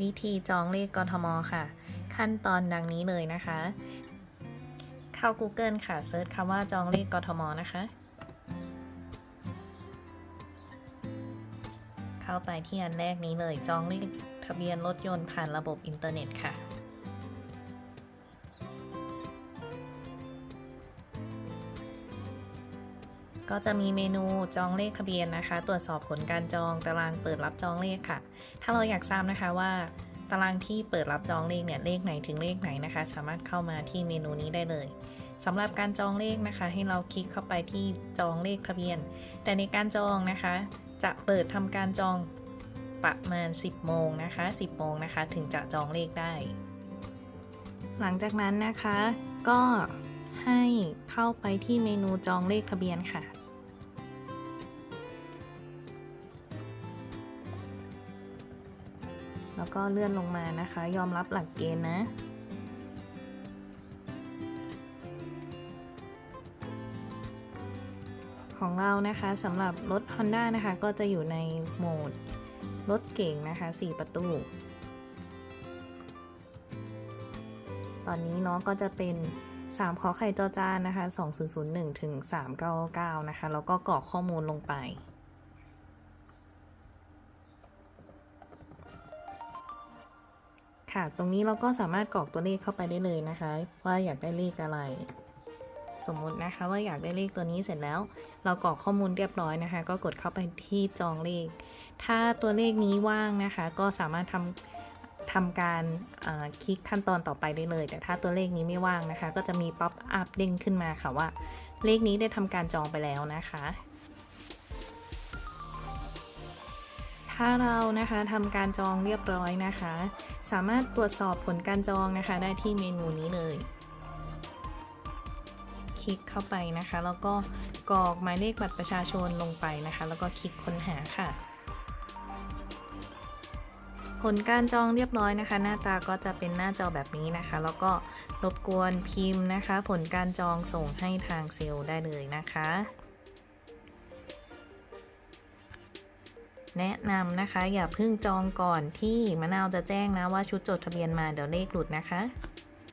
วิธีจองเลขกทมค่ะ ขั้นตอนดังนี้เลยนะคะ เข้า Google ค่ะเซิร์ชคำว่าจองเลขกทมนะคะ เข้าไปที่อันแรกนี้เลยจองเลขทะเบียนรถยนต์ผ่านระบบอินเทอร์เน็ตค่ะ ก็จะมีเมนูจองเลขทะเบียนนะคะ ตรวจสอบผลการจองตารางเปิดรับจองเลขค่ะ ถ้าเราอยากทราบนะคะว่า ตารางที่เปิดรับจองเลขเนี่ยเลขไหนถึงเลขไหนนะคะ สามารถเข้ามาที่เมนูนี้ได้เลยสำหรับการจองเลขนะคะ ให้เราคลิกเข้าไปที่จองเลขทะเบียน แต่ในการจองนะคะ จะเปิดทำการจองประมาณ 10 โมงนะคะ 10 โมงนะคะ ถึงจะจองเลขได้ หลังจากนั้นนะคะ ก็ให้เข้าไปที่เมนูจองเลขทะเบียนค่ะ แล้วก็เลื่อนลงมานะคะ ยอมรับหลักเกณฑ์นะของเรานะคะสำหรับรถ Honda นะคะก็จะอยู่ในโหมดรถเก่งนะคะ 4 ประตู ตอนนี้เนาะก็จะเป็น 3 ขอไข่จอจานนะคะ 2001 ถึง 399 นะคะ แล้วก็กรอกข้อมูลลงไป ค่ะ ตรงนี้เราก็สามารถกรอกตัวเลขเข้าไปได้เลยนะคะ ว่าอยากได้เลขอะไร สมมุตินะคะว่าอยากได้เลขตัวนี้เสร็จแล้ว เรากรอกข้อมูลเรียบร้อยนะคะ ก็กดเข้าไปที่จองเลข ถ้าตัวเลขนี้ว่างนะคะ ก็สามารถทำทำการคลิกขั้นตอนต่อไปได้เลย แต่ถ้าตัวเลขนี้ไม่ว่างนะคะ ก็จะมีป๊อปอัพเด้งขึ้นมาค่ะว่า เลขนี้ได้ทำการจองไปแล้วนะคะ ถ้าเรานะคะทำการจองเรียบร้อยนะคะ สามารถตรวจสอบผลการจองนะคะ ได้ที่เมนูนี้เลย คลิกเข้าไปนะคะ แล้วก็กรอกหมายเลขบัตรประชาชนลงไปนะคะ แล้วก็คลิกค้นหาค่ะ ผลการจองเรียบร้อยนะคะ หน้าตาก็จะเป็นหน้าจอแบบนี้นะคะ แล้วก็รบกวนพิมพ์นะคะ ผลการจองส่งให้ทางเซลล์ได้เลยนะคะ แนะนำนะคะ อย่าเพิ่งจองก่อนที่มะนาวจะแจ้งนะว่าชุดจดทะเบียนมาเดี๋ยวเลขหลุดนะคะ